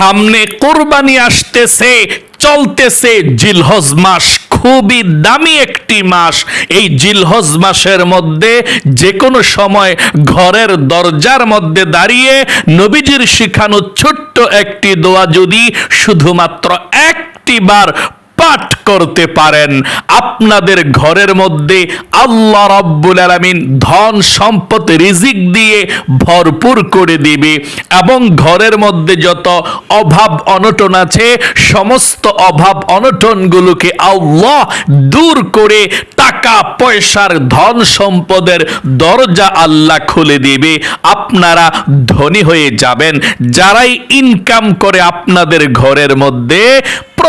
সামনে কোরবানি আসতেছে, চলতেছে জিলহজ মাস। খুবই দামি একটি মাস। এই জিলহজ মাসের মধ্যে যে কোনো সময় ঘরের দরজার মধ্যে দাঁড়িয়ে নবীজির শিখানো ছোট্ট একটি দোয়া যদি শুধুমাত্র একটি বার পাঠ করতে পারেন। আপনাদের ঘরের মধ্যে আল্লাহ রাব্বুল আলামিন ধন সম্পদ রিজিক দিয়ে ভরপুর করে দিবে এবং ঘরের মধ্যে যত অভাব অনটন আছে, সমস্ত অভাব অনটনগুলোকে আল্লাহ দূর করে টাকা, পয়সার ধন সম্পদের দরজা আল্লাহ খুলে দিবে। আপনারা ধনী হয়ে যাবেন। যারাই ইনকাম করে আপনাদের ঘরের মধ্যে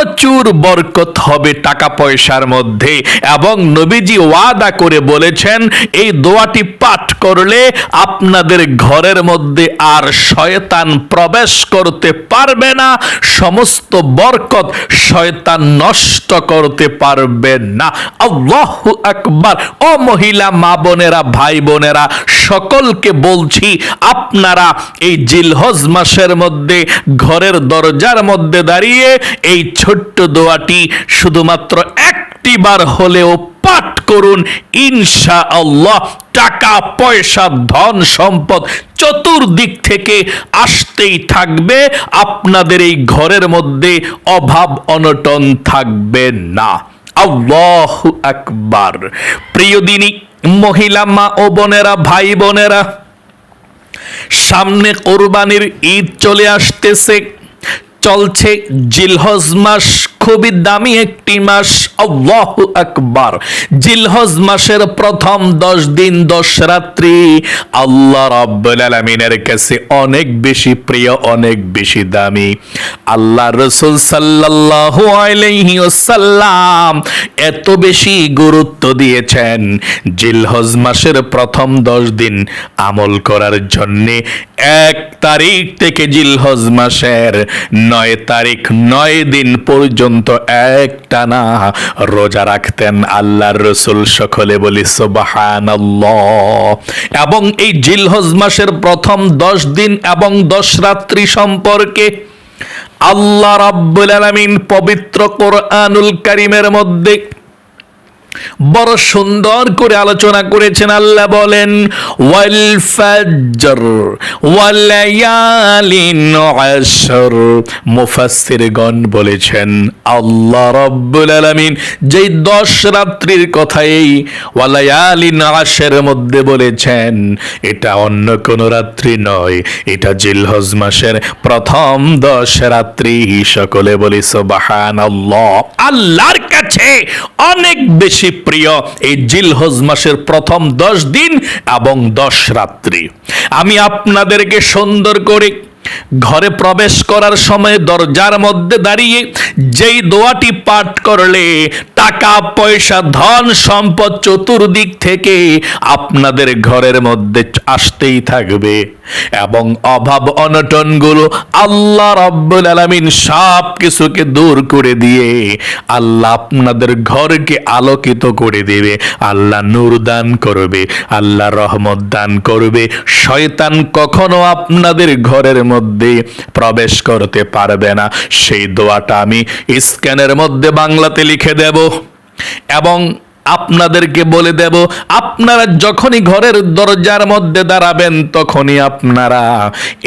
প্রচুর বরকত হবে টাকা পয়সার মধ্যে। এবং নবীজি ওয়াদা করে বলেছেন, এই দোয়াটি পাঠ করলে আপনাদের ঘরের মধ্যে আর শয়তান প্রবেশ করতে পারবে না, সমস্ত বরকত শয়তান নষ্ট করতে পারবে না। আল্লাহু আকবার। ও মহিলা, মা বোনেরা, ভাই বোনেরা সকলকে বলছি, আপনারা এই জিলহজ মাসের মধ্যে, ঘরের দরজার মধ্যে দাঁড়িয়ে এই ছোট্ট দোয়াটি শুধুমাত্র একটি বার হলেও পাঠ করুন। ইনশা আল্লাহ টাকা, পয়সা, ধন সম্পদ চতুর্দিক থেকে আসতেই থাকবে। আপনাদের এই ঘরের মধ্যে অভাব অনটন থাকবে না। আল্লাহ আকবার। প্রিয় দিনী মহিলা মা ও বোনেরা ভাই বোনেরা সামনে কোরবানির ঈদ চলে আসতেছে। চলছে জিলহজ মাস, খুবই দামি একটি মাস, আল্লাহ আকবার। জিলহজ মাসের প্রথম দশ দিন, দশ রাত্রি আল্লাহ রাব্বুল আলামিনের কাছে অনেক বেশি প্রিয়, অনেক বেশি দামি। আল্লাহ রসুল সাল্লাল্লাহু আলাইহি ওয়াসাল্লাম এত বেশি গুরুত্ব দিয়েছেন জিলহজ মাসের প্রথম দশ দিন আমল করার জন্যে। এক তারিখ থেকে জিলহজ মাসের নয় তারিখ, নয় দিন পর্যন্ত এক টানা রোজা রাখতেন আল্লাহর রসুল সকলে বলি সোবাহান এবং এই জিলহজ মাসের প্রথম দশ দিন এবং দশ রাত্রি সম্পর্কে আল্লাহ রাব্বুল আলামিন পবিত্র কোরআনুল করিমের মধ্যে বড় সুন্দর করে আলোচনা করেছেন আল্লাহ বলেন, ওয়াল ফাজর ওয়ালায়ালিন আশর। মুফাসসিরগণ বলেছেন, আল্লাহ রাব্বুল আলামিন যেই দশ রাত্রির কথা কথাই ওয়ালায়ালিন আশের মধ্যে বলেছেন, এটা অন্য কোনো রাত্রি নয়। এটা জিলহজ মাসের প্রথম দশ রাত্রি। সকলে বলি, সুবহানাল্লাহ। আল্লাহর কাছে অনেক বেশি প্রিয় এই জিলহজ মাসের প্রথম দশ দিন এবং দশ রাত্রি। আমি আপনাদেরকে সুন্দর করে ঘরে প্রবেশ করার সময় দরজার মধ্যে দাঁড়িয়ে যেই দোয়াটি পাঠ করলে, টাকা, পয়সা, ধন, সম্পদ চতুর্দিক থেকে আপনাদের ঘরের মধ্যে আসতেই থাকবে। এবং অভাব অনটনগুলো আল্লাহ রব্বুল আলামিন সব কিছুকে দূর করে দিয়ে আল্লাহ আপনাদের ঘরকে আলোকিত করে দেবে। আল্লাহ নূর দান করবে, আল্লাহ রহমত দান করবে। শয়তান কখনো আপনাদের ঘরের মধ্যে প্রবেশ করতে পারবে না। সেই দোয়াটা আমি স্ক্যানের মধ্যে বাংলাতে লিখে দেব এবং আপনাদেরকে বলে দেব, আপনারা যখনই ঘরের দরজার মধ্যে দাঁড়াবেন তখনই আপনারা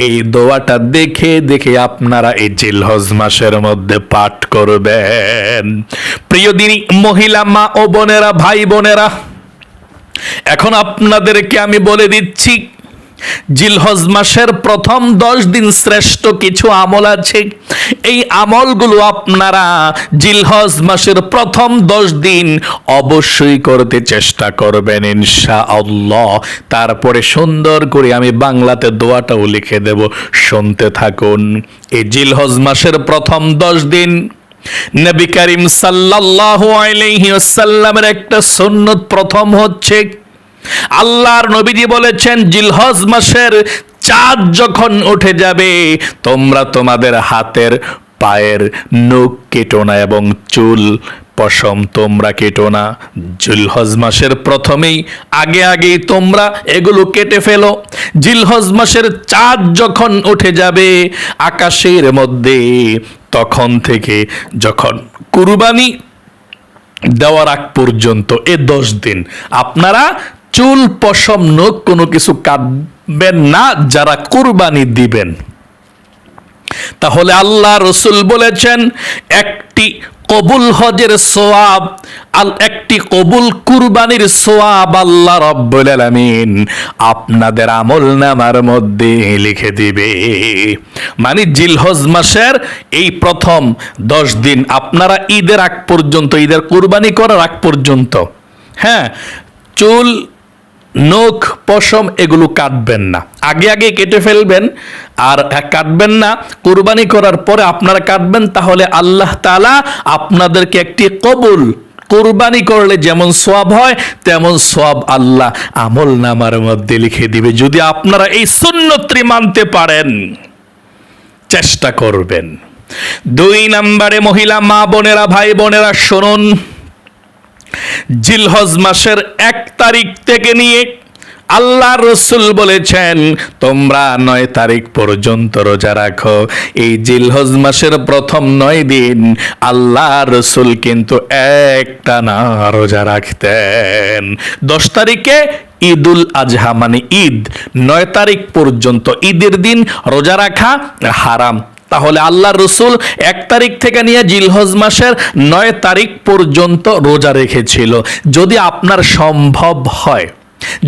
এই দোয়াটা দেখে দেখে আপনারা এই জিলহজ মাসের মধ্যে পাঠ করবেন। প্রিয় দিনী, মহিলা মা ও বোনেরা, ভাই বোনেরা, এখন আপনাদেরকে আমি বলে দিচ্ছি জিলহজ মাসের প্রথম দশ দিন শ্রেষ্ঠ কিছু আমল আছে। এই আমলগুলো আপনারা জিলহজ মাসের প্রথম দশ দিন অবশ্যই করতে চেষ্টা করবেন ইনশা আল্লাহ তারপরে সুন্দর করে আমি বাংলাতে দোয়াটাও লিখে দেব। শুনতে থাকুন। এই জিলহজ মাসের প্রথম দশ দিন নবী করিম সাল্লাল্লাহু আলাইহি ওয়াসাল্লামের একটা সুন্নত প্রথম হচ্ছে আল্লাহর নবীজি বলেছেন, জিলহজ মাসের চাঁদ যখন উঠে যাবে, তোমরা তোমাদের হাতের পায়ের নখ কেটো না এবং চুল পশম তোমরা কেটো না। জিলহজ মাসের প্রথমেই, আগে আগেই তোমরা এগুলো কেটে ফেলো। জিলহজ মাসের চাঁদ যখন উঠে যাবে, আকাশের মধ্যে তখন থেকে যখন কুরবানি দেওয়ার আগ পর্যন্ত, এ দশ দিন, আপনারা চুল, পশম, নখ কোনো কিছু কাটবেন না, যারা কুরবানি দিবেন। তাহলে আল্লাহ রসুল বলেছেন, একটি কবুল হজের সোয়াব, আল, একটি কবুল কুরবানির সোয়াব আল্লাহ রব্বুল আলামিন আপনাদের আমল নামার মধ্যে লিখে দিবে। মানে জিলহজ মাসের এই প্রথম দশ দিন, আপনারা ঈদের আগ পর্যন্ত, ঈদের কুরবানি করার আগ পর্যন্ত হ্যাঁ চুল নখ, পশম এগুলো কাটবেন না। আগে আগে কেটে ফেলবেন আর কাটবেন না। কুরবানি করার পরে আপনারা কাটবেন, তাহলে আল্লাহ তাআলা আপনাদেরকে একটি কবুল, কোরবানি করলে যেমন সওয়াব হয়, তেমন সওয়াব আল্লাহ আমল নামার মধ্যে লিখে দিবে। যদি আপনারা এই সুন্নত্রি মানতে পারেন, চেষ্টা করবেন। দুই নম্বরে মহিলা, মা বোনেরা, ভাই বোনেরা, শুনুন। জিলহজ মাসের এক তারিখ থেকে নিয়ে আল্লাহ রসুল বলেছেন, তোমরা নয় তারিখ পর্যন্ত রোজা রাখো। এই জিলহজ মাসের প্রথম নয় দিন আল্লাহ রসুল কিন্তু একটা না রোজা রাখতেন। দশ তারিখে ঈদুল আজহা মানে ঈদ। নয় তারিখ পর্যন্ত ঈদের দিন রোজা রাখা হারাম। তাহলে আল্লাহ রসুল এক তারিখ থেকে নিয়ে জিলহজ মাসের নয় তারিখ পর্যন্ত রোজা রেখেছিল। যদি আপনার সম্ভব হয়,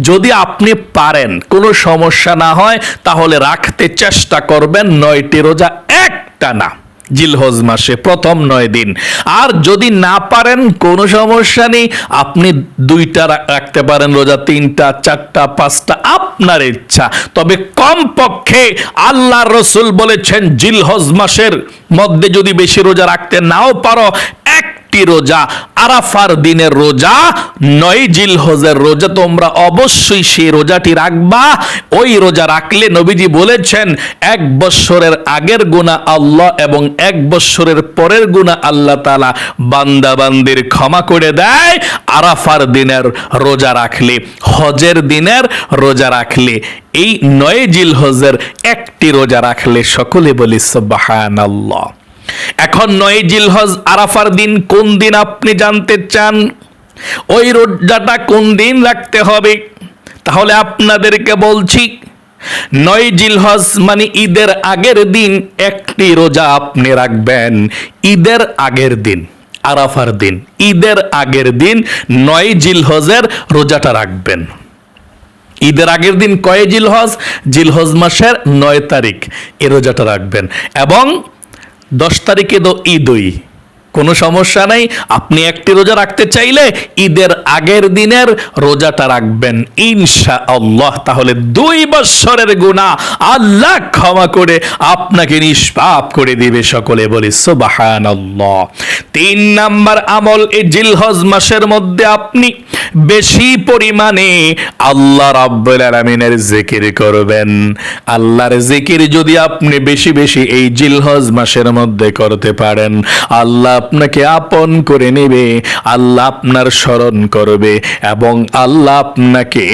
যদি আপনি পারেন, কোনো সমস্যা না হয়, তাহলে রাখতে চেষ্টা করবেন নয়টি রোজা একটা না। জিলহজ মাসে প্রথম নয় দিন। আর যদি না পারেন, কোনো সমস্যা নেই। আপনি দুইটা রাখতে পারেন, রোজা তিনটা, চারটা, পাঁচটা, আপনার ইচ্ছা। তবে কমপক্ষে আল্লাহ রসুল বলেছেন, জিলহজ মাসের মধ্যে যদি বেশি রোজা রাখতে নাও পারো একটি রোজা, আরাফার দিনের রোজা, নয় জিলহজের রোজা, তোমরা অবশ্যই সেই রোজাটি রাখবা। ওই রোজা রাখলে নবীজি বলেছেন, এক বৎসরের আগের গুণা আল্লাহ এবং এক বৎসরের পরের গুণা আল্লাহ তালা বান্দাবান্দির ক্ষমা করে দেয়। আরাফার দিনের রোজা রাখলে, হজের দিনের রোজা রাখলে, এই নয় জিলহজের একটি রোজা রাখলে সকলে বলি, সুবহানাল্লাহ। এখন নয় জিলহজ আরাফার দিন, কোন দিন আপনি জানতে চান? ওই রোজাটা কোন দিন রাখতে হবে? তাহলে আপনাদেরকে বলছি, নয় জিলহজ মানে ঈদের আগের দিন একটি রোজা আপনি রাখবেন। ঈদের আগের দিন, আরাফার দিন, ঈদের আগের দিন নয় জিলহজের রোজাটা রাখবেন। ঈদের আগের দিন কয়ে জিলহজ? জিলহজ মাসের নয় তারিখ এ রোজাটা রাখবেন। এবং দশ তারিখে তো ঈদই কোনো সমস্যা নেই। আপনি একটি রোজা রাখতে চাইলে ঈদের আগের দিনের রোজাটা রাখবেন। ইনশা আল্লাহ তাহলে দুই বৎসরের গুণা আল্লাহ ক্ষমা করে আপনাকে নিষ্পাপ করে দিবে সকলে বলি সুবাহান তিন নাম্বার আমল, এই জিলহজ মাসের মধ্যে আপনি বেশি পরিমাণে আল্লাহ রাব্বুল আলামিনের জিকির করবেন। আল্লাহর জিকির যদি আপনি বেশি বেশি এই জিলহজ মাসের মধ্যে করতে পারেন, আল্লাহ আপনাকে আপন করে নেবে। আল্লাহ আপনার স্মরণ করবে এবং আল্লাহ আপনাকে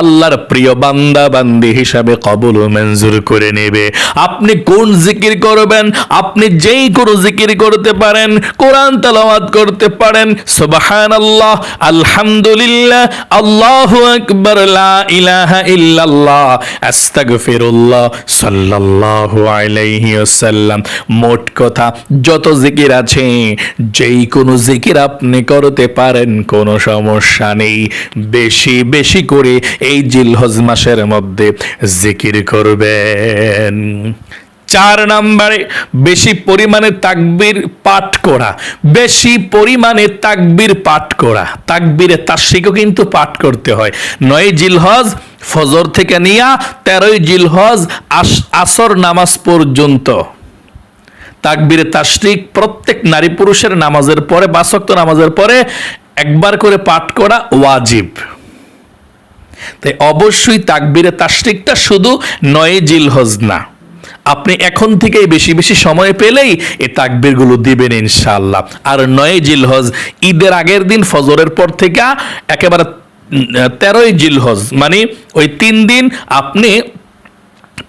আল্লাহর প্রিয় বান্দা বান্দি হিসাবে কবুল ও মঞ্জুর করে নেবে। আপনি কোন জিকির করবেন? আপনি যেই কোনো জিকির করতে পারেন, কোরআন তেলাওয়াত করতে পারেন, সুবহানাল্লাহ, আলহামদুলিল্লাহ, আল্লাহু আকবার, লা ইলাহা ইল্লাল্লাহ, আস্তাগফিরুল্লাহ, সাল্লাল্লাহু আলাইহি ওয়াসাল্লাম। মোট কথা, যত জিকির আছে, যেই কোনো জিকির আপনি করতে পারেন, কোনো সমস্যা নেই। বেশি বেশি করে এই জিলহজ মাসের মধ্যে জিকির করবেন। চার নম্বরে বেশি পরিমাণে তাকবির পাঠ করা, বেশি পরিমাণে তাকবির পাঠ করা। তাকবিরে তাস্বিকও কিন্তু পাঠ করতে হয়। নয় জিলহজ ফজর থেকে নিয়া তেরোই জিলহজ আস- আসর নামাজ পর্যন্ত। তাকবিরে তাশরিক প্রত্যেক নারী পুরুষের নামাজের পরে, বাসক্ত নামাজের পরে একবার করে পাঠ করা ওয়াজিব। তাই অবশ্যই তাকবিরে তাসরিকটা শুধু নয় জিলহজ না আপনি এখন থেকেই বেশি বেশি সময় পেলেই এই তাকবিরগুলো দিবেন ইনশাআল্লাহ। আর নয় জিলহজ, ঈদের আগের দিন ফজরের পর থেকে একেবারে তেরোই জিলহজ মানে ওই তিন দিন আপনি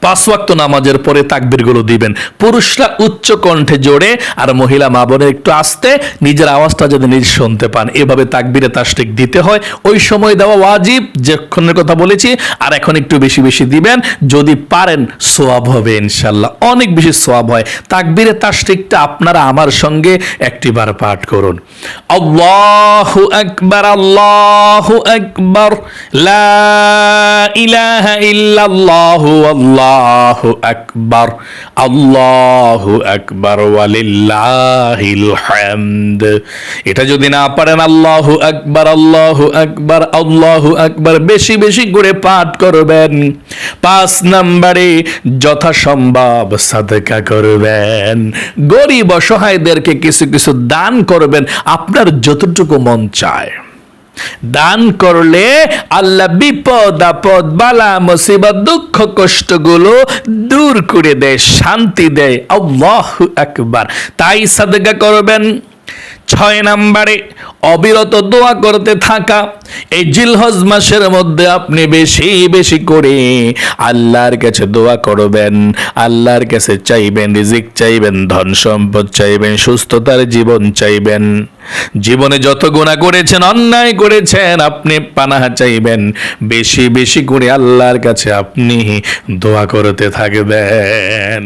পাঁচ ওয়াক্ত নামাজের পরে তাকবিরগুলো দিবেন। পুরুষরা উচ্চ কণ্ঠে জোরে আর মহিলা মা বোনের একটু আস্তে নিজের আওয়াজটা যদি নিজ শুনতে পান। এভাবে তাকবিরে তাস্টিক দিতে হয়। ওই সময় দেওয়া ওয়াজিব যেক্ষণের কথা বলেছি, আর এখন একটু বেশি বেশি দিবেন। যদি পারেন সোয়াব হবে ইনশাল্লাহ। অনেক বেশি সোয়াব হয়। তাকবিরে তাস্টিকটা আপনারা আমার সঙ্গে একটিবার পাঠ করুন। আল্লাহু আকবার আল্লাহু আকবার, লা ইলাহা ইল্লাল্লাহু আল্লাহু আকবার আল্লাহু আকবার ওয়ালিল্লাহিল হামদ। এটা যদি না পারেন, আল্লাহু আকবার আল্লাহু আকবার আল্লাহু আকবার, বেশি বেশি করে পাঠ করবেন। পাঁচ নম্বরে, যথাসম্ভব সাদকা করবেন। গরিব অসহায়দেরকে কিছু কিছু দান করবেন, আপনার যতটুকু মন চায়। দান করলে আল্লাহ বিপদ, আপদ, বালা, মুসিবত, দুঃখ, কষ্টগুলো দূর করে দেয়, শান্তি দেয়। আল্লাহ একবার তাই সাদগা করবেন। ছয় নম্বরে অবিরত দোয়া করতে থাকা। এই জিলহজ মাসের মধ্যে আপনি বেশি বেশি করে আল্লাহর কাছে দোয়া করবেন, আল্লাহর কাছে চাইবেন, রিজিক চাইবেন, ধন সম্পদ চাইবেন, সুস্থতার জীবন চাইবেন। জীবনে যত গুণা করেছেন, অন্যায় করেছেন, আপনি পানাহা চাইবেন। বেশি বেশি করে আল্লাহর কাছে আপনি দোয়া করতে থাকবেন।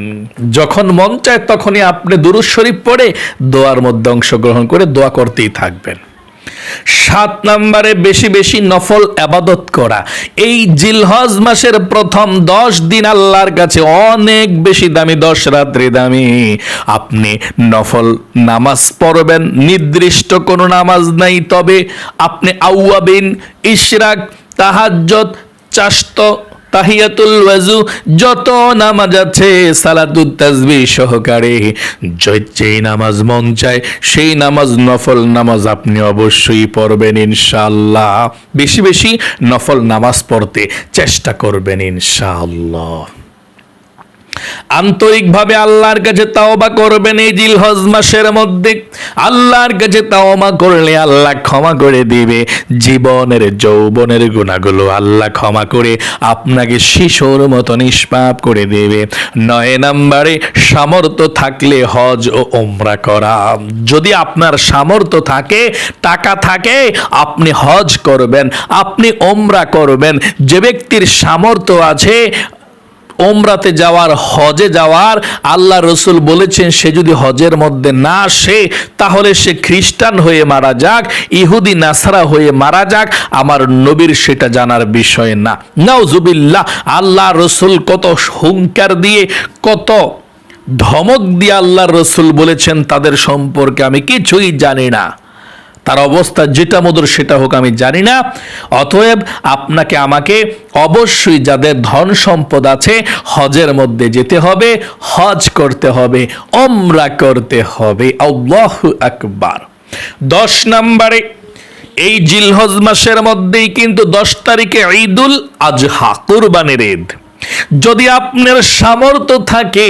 যখন মন চায়, তখনই আপনি দুরুদ শরীফ পড়ে দোয়ার মধ্যে অংশগ্রহণ করে দোয়া করতেই থাকবেন। সাত নম্বরে বেশি বেশি নফল আবাদত করা। এই জিলহজ মাসের প্রথম দশ দিন আল্লাহর কাছে অনেক বেশি দামি, দশ রাত্রি দামি। আপনি নফল নামাজ পড়বেন, নির্দিষ্ট কোনো নামাজ নাই, তবে আপনি আউয়াবিন, ইশরাক তাহাজ্জত চাস্ত তাহিয়াতুল ওয়াজু, যত নামাজ আছে, সালাতুত তাজবি সহকারে। যেই নামাজ মন চায়, সেই নামাজ নফল নামাজ আপনি অবশ্যই পড়বেন ইনশাআল্লাহ। বেশি বেশি নফল নামাজ পড়তে চেষ্টা করবেন ইনশাআল্লাহ। আন্তরিকভাবে আল্লাহর কাছে তাওবা করবেন এই জিলহজ মাসের মধ্যে। আল্লাহর কাছে তাওবা করলে আল্লাহ ক্ষমা করে দিবে। জীবনের, যৌবনের গুণাগুলো আল্লাহ ক্ষমা করে আপনাকে শিশুর মতো নিষ্পাপ করে দেবে। নয় নম্বরে, সামর্থ্য থাকলে হজ ও ওমরা করা। যদি আপনার সামর্থ্য থাকে, টাকা থাকে, আপনি হজ করবেন, আপনি ওমরা করবেন। যে ব্যক্তির সামর্থ্য আছে ওমরাতে যাওয়ার, হজে যাওয়ার, আল্লাহ রসুল বলেছেন, সে যদি হজের মধ্যে না আসে, তাহলে সে খ্রিস্টান হয়ে মারা যাক, ইহুদি নাসারা হয়ে মারা যাক, আমার নবীর সেটা জানার বিষয় না। নাউজুবিল্লাহ, আল্লাহ রসুল কত হুঙ্কার দিয়ে, কত ধমক দিয়ে আল্লাহ রসুল বলেছেন, তাদের সম্পর্কে আমি কিছুই জানি না। তার অবস্থা যেটা মধুর সেটা হোক আমি জানি না। অতএব আপনাকে আমাকে অবশ্যই যাদের ধন সম্পদ আছে, হজের মধ্যে যেতে হবে, হজ করতে হবে অমরা করতে হবে। আল্লাহ আকবার। দশ নম্বরে, এই জিলহজ মাসের মধ্যেই কিন্তু দশ তারিখে ঈদুল আজহা, কুরবানির ঈদ। যদি আপনার সামর্থ্য থাকে,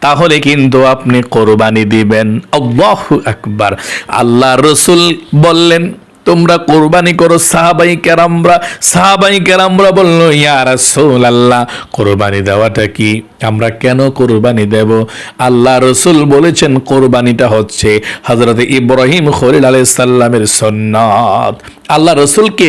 তাহলে কিন্তু আপনি কোরবানি দিবেন। আল্লাহু আকবার। আল্লাহ রসুল বললেন, তোমরা কোরবানি করো, সাহাবাই কেরামরা সাহাবাই কেরামরা বলল, ইয়া রাসূল আল্লাহ কোরবানি দেওয়াটা কি? আমরা কেন কোরবানি দেব? আল্লাহ রসুল বলেছেন, কোরবানিটা হচ্ছে হজরত ইব্রাহিম খলিল আলাইহিস সাল্লামের সন্ন্যাত। আল্লাহ রসুলকে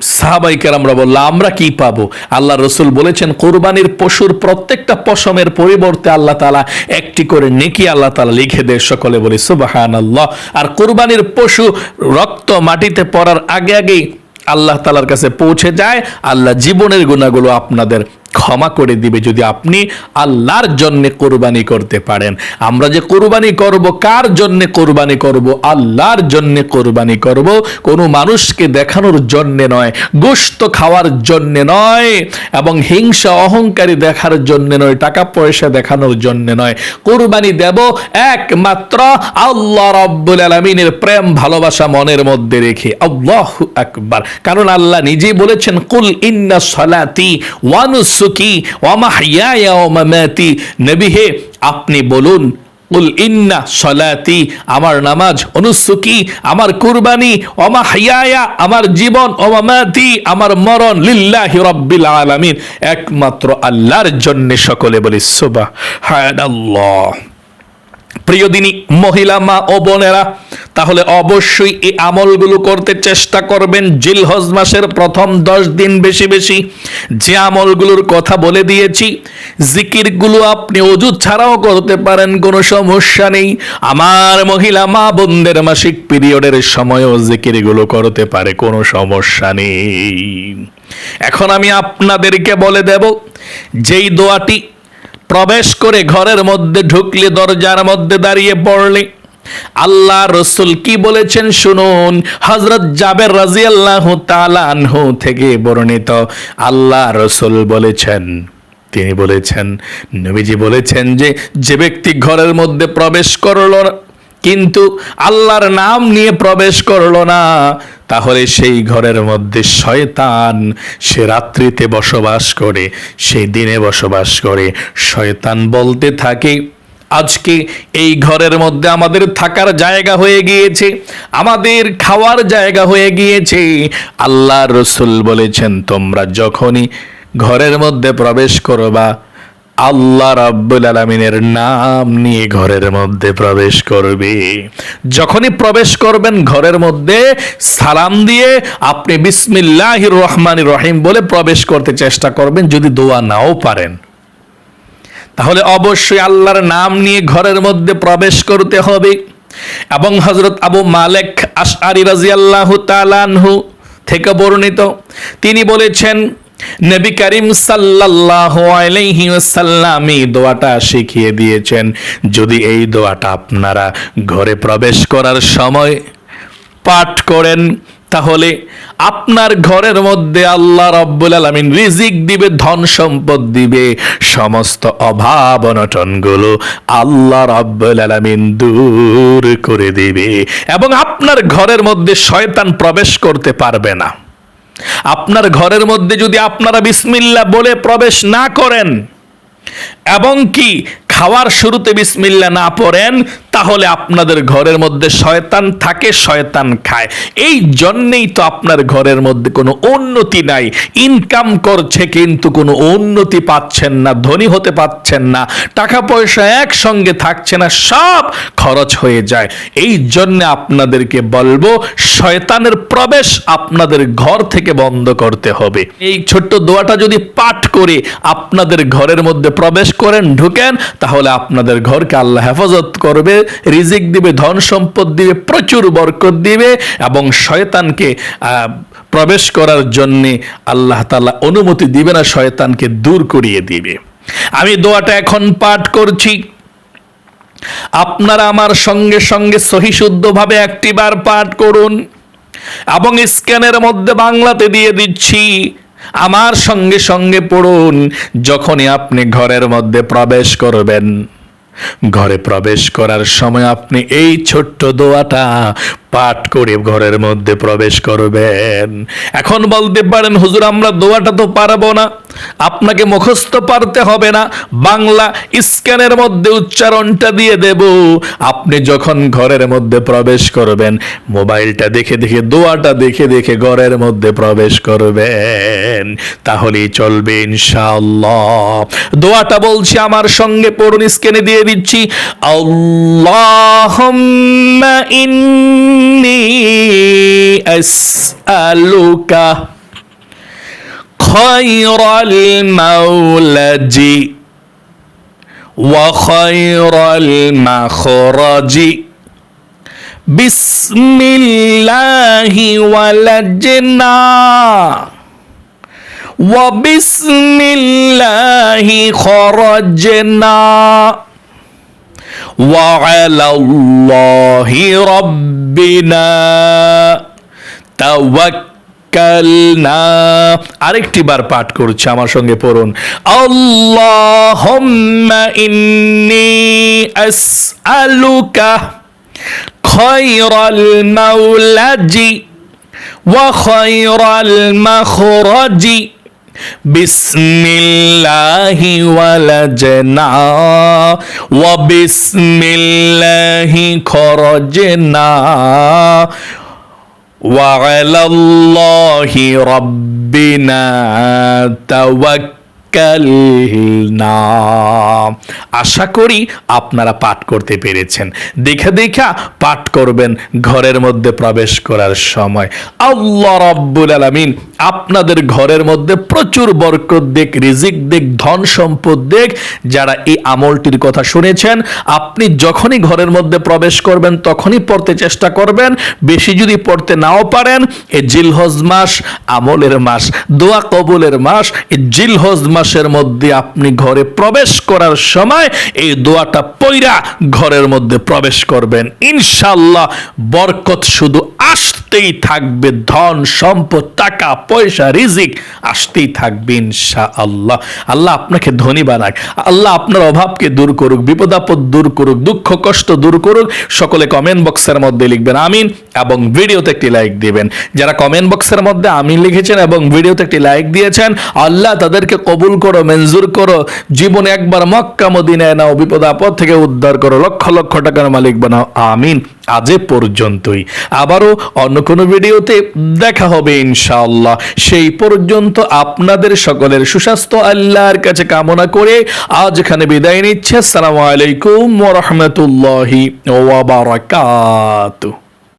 সাহাবাইকার আমরা বললাম আমরা কি পাবো? আল্লাহ রসুল বলেছেন, কোরবানির পশুর প্রত্যেকটা পশমের পরিবর্তে আল্লাহ তালা একটি করে নেকি আল্লাহ তালা লিখে দেয়। সকলে বলি সুবাহান আল্লাহ আর কোরবানির পশু রক্ত মাটিতে পড়ার আগে আগেই আল্লাহ তালার কাছে পৌঁছে যায়। আল্লাহ জীবনের গুণাগুলো আপনাদের ক্ষমা করে দিবে যদি আপনি আল্লাহর জন্য কোরবানি করতে পারেন। আমরা যে কোরবানি করব, কার জন্য কোরবানি করব? আল্লাহর জন্য কোরবানি করব। কোনো মানুষকে দেখানোর জন্য নয় গোস্ত খাওয়ার জন্য নয়, এবং হিংসা, অহংকারী দেখার জন্য নয়, টাকা পয়সা দেখানোর জন্য নয়। কোরবানি দেব একমাত্র আল্লাহ রব্বুল আলমিনের প্রেম, ভালোবাসা মনের মধ্যে রেখে। আল্লাহ আকবার। কারণ আল্লাহ নিজেই বলেছেন, কুল ইন্না সলাতি ওয়ানুস নুসুকি ওয়া মাহইয়ায়া ওয়া মামাতি নবী হে, আপনি বলুন উল ইন্না সলাতি, আমার নামাজ অনুসুকি, আমার কুরবানি অমা হাইয়া আমার জীবন অমামাতি আমার মরণ লিল্লাহি রব্বিল আলামিন। একমাত্র আল্লাহর জন্যে সকলে বলি সুবাহ আল্লাহ প্রিয় দিনী মহিলা মা ও বোনেরা, তাহলে অবশ্যই এই আমলগুলো করতে চেষ্টা করবেন। জিলহজ মাসের প্রথম দশ দিন বেশি বেশি যে আমলগুলোর কথা বলে দিয়েছি, জিকিরগুলো আপনি অজু ছাড়াও করতে পারেন, কোনো সমস্যা নেই। আমার মহিলা মা বোনদের মাসিক পিরিয়ডের সময়ও জিকিরগুলো করতে পারে, কোনো সমস্যা নেই। এখন আমি আপনাদেরকে বলে দেব, যেই দোয়াটি প্রবেশ করে ঘরের মধ্যে ঢুকলে দরজার মধ্যে দাঁড়িয়ে পড়লে। আল্লাহ রসুল কি বলেছেন শুনুন? হজরত জাবের রাজি আল্লাহ তালানহু থেকে বর্ণিত। আল্লাহ রসুল বলেছেন, তিনি বলেছেন, নবীজি বলেছেন যে যে ব্যক্তি ঘরের মধ্যে প্রবেশ করল কিন্তু আল্লাহর নাম নিয়ে প্রবেশ করল না। তাহলে সেই ঘরের মধ্যে শয়তান, সে রাত্রিতে বসবাস করে সেই দিনে বসবাস করে। শয়তান বলতে থাকে, আজকে এই ঘরের মধ্যে আমাদের থাকার জায়গা হয়ে গিয়েছে, আমাদের খাওয়ার জায়গা হয়ে গিয়েছে। আল্লাহ রসুল বলেছেন, তোমরা যখনই ঘরের মধ্যে প্রবেশ করবা আল্লাহ রাব্বুল আলমিনের নাম নিয়ে ঘরের মধ্যে প্রবেশ করবে। যখনই প্রবেশ করবেন ঘরের মধ্যে, সালাম দিয়ে আপনি বিসমিল্লাহ রহমান রহিম বলে প্রবেশ করতে চেষ্টা করবেন যদি দোয়া নাও পারেন। তাহলে অবশ্যই আল্লাহর নাম নিয়ে ঘরের মধ্যে প্রবেশ করতে হবে। এবং হজরত আবু মালেক আশআরি রাজিয়াল্লাহু তালানহু থেকে বর্ণিত, তিনি বলেছেন নবী করিম সাল্লাল্লাহু আলাইহি ওয়াসাল্লাম এই দোয়াটা শিখিয়ে দিয়েছেন, যদি এই দোয়াটা আপনারা ঘরে প্রবেশ করার সময় পাঠ করেন, তাহলে আপনার ঘরের মধ্যে আল্লাহ রব্বুল আলমিন রিজিক দিবে, ধন সম্পদ দিবে, সমস্ত অভাব অনটনগুলো আল্লাহ রব্বুল আলমিন দূর করে দিবে এবং আপনার ঘরের মধ্যে শয়তান প্রবেশ করতে পারবে না। আপনার ঘরের মধ্যে যদি আপনারা বিসমিল্লা বলে প্রবেশ না করেন এবং কি খাওয়ার শুরুতে বিসমিল্লা না পড়েন, তাহলে আপনাদের ঘরের মধ্যে শয়তান থাকে, শয়তান খায়। এই জন্যেই তো আপনার ঘরের মধ্যে কোনো উন্নতি নাই। ইনকাম করছে কিন্তু কোনো উন্নতি পাচ্ছেন না, ধনী হতে পাচ্ছেন না। টাকা পয়সা একসঙ্গে থাকছে না, সব খরচ হয়ে যায়। এই জন্য আপনাদেরকে বলব, শয়তানের প্রবেশ আপনাদের ঘর থেকে বন্ধ করতে হবে। এই ছোট্ট দোয়াটা যদি পাঠ করে আপনাদের ঘরের মধ্যে প্রবেশ করেন, ঢুকেন, তাহলে আপনাদের ঘরকে আল্লাহ হেফাজত করবে, রিজিক দিবে, ধন সম্পদ দিবে, প্রচুর বরকত দিবে এবং শয়তানকে প্রবেশ করার জন্যে আল্লাহ তাআলা অনুমতি দিবে না, শয়তানকে দূর করিয়ে দিবে। আমি দোয়াটা এখন পাঠ করছি। আপনারা আমার সঙ্গে সঙ্গে সহি শুদ্ধভাবে একটি বার পাঠ করুন এবং স্ক্যানের মধ্যে বাংলাতে দিয়ে দিচ্ছি। আমার সঙ্গে সঙ্গে পড়ুন, যখনই আপনি ঘরের মধ্যে প্রবেশ করবেন। ঘরে প্রবেশ করার সময় আপনি এই ছোট্ট দোয়াটা পাঠ করে ঘরের মধ্যে প্রবেশ করবেন। এখন বলতে পারেন, হুজুর, আমরা দোয়াটা তো পারব না। আপনাকে মুখস্থ পারতে হবে না। বাংলা স্ক্যানের মধ্যে উচ্চারণটা দিয়ে দেব। আপনি যখন ঘরের মধ্যে প্রবেশ করবেন, মোবাইলটা দেখে দেখে, দোয়াটা দেখে দেখে ঘরের মধ্যে প্রবেশ করবেন। তাহলেই চলবে ইনশাআল্লাহ। দোয়াটা বলছি, আমার সঙ্গে পড়ুন, স্ক্যানে দিয়ে দিচ্ছি, আল্লাহুম্মা إني أسألك خير المولج وخير المخرج. بسم الله ولجنا. وبسم الله خرجنا. وعلى الله ربنا توكلنا আরেকটি বার পাঠ করছি আমার সঙ্গে পড়ুন আল্লাহুম্মা ইন্নি আসআলুকা খায়রাল মাওলাজি ওয়া খায়রাল মাখরাজি বিসমিল্লাহি ওয়ালাজনা ওয়া বিসমিল্লাহি খরজনা ওয়া আলাল্লাহি রাব্বিনা তাওয়াক্কাল। না আশা করি আপনারা পাঠ করতে পেরেছেন। দেখে দেখা পাঠ করবেন ঘরের মধ্যে প্রবেশ করার সময়। আল্লাহ রব্বুল আলমিন আপনাদের ঘরের মধ্যে প্রচুর বরকত দেখ, রিজিক দেখ, ধন সম্পদ দেখ, যারা এই আমলটির কথা শুনেছেন, আপনি যখনই ঘরের মধ্যে প্রবেশ করবেন, তখনই পড়তে চেষ্টা করবেন। বেশি যদি পড়তে নাও পারেন, এ জিলহজ মাস আমলের মাস, দোয়া কবুলের মাস, এ জিলহজ মাস মাসের মধ্যে আপনি ঘরে প্রবেশ করার সময় এই দোয়াটা পইরা ঘরের মধ্যে প্রবেশ করবেন। ইনশাল্লাহ বরকত শুধু আসতেই থাকবে, ধন, সম্পদ, টাকা, পয়সা, রিজিক আসতেই থাকবে ইনশা আল্লাহ আল্লাহ আপনাকে ধনী বানাক, আল্লাহ আপনার অভাবকে দূর করুক বিপদ আপদ দূর করুক, দুঃখ, কষ্ট দূর করুক, সকলে কমেন্ট বক্সের মধ্যে লিখবেন আমিন এবং ভিডিওতে একটি লাইক দিবেন। যারা কমেন্ট বক্সের মধ্যে আমিন লিখেছেন এবং ভিডিওতে একটি লাইক দিয়েছেন, আল্লাহ তাদেরকে কবুল করো, মঞ্জুর করো, জীবনে একবার মক্কা, মদিনায় নাও, বিপদ আপদ থেকে উদ্ধার করো, লক্ষ লক্ষ টাকার মালিক বানাও, আমিন। আজ পর্যন্তই। আবারও অন্য কোনো ভিডিওতে দেখা হবে ইনশাআল্লাহ। সেই পর্যন্ত আপনাদের সকলের সুস্বাস্থ্য, আল্লাহর কাছে কামনা করে আজ এখানে বিদায় নিচ্ছে। আসসালামু আলাইকুম ওয়া রাহমাতুল্লাহি ওয়া বারাকাতুহু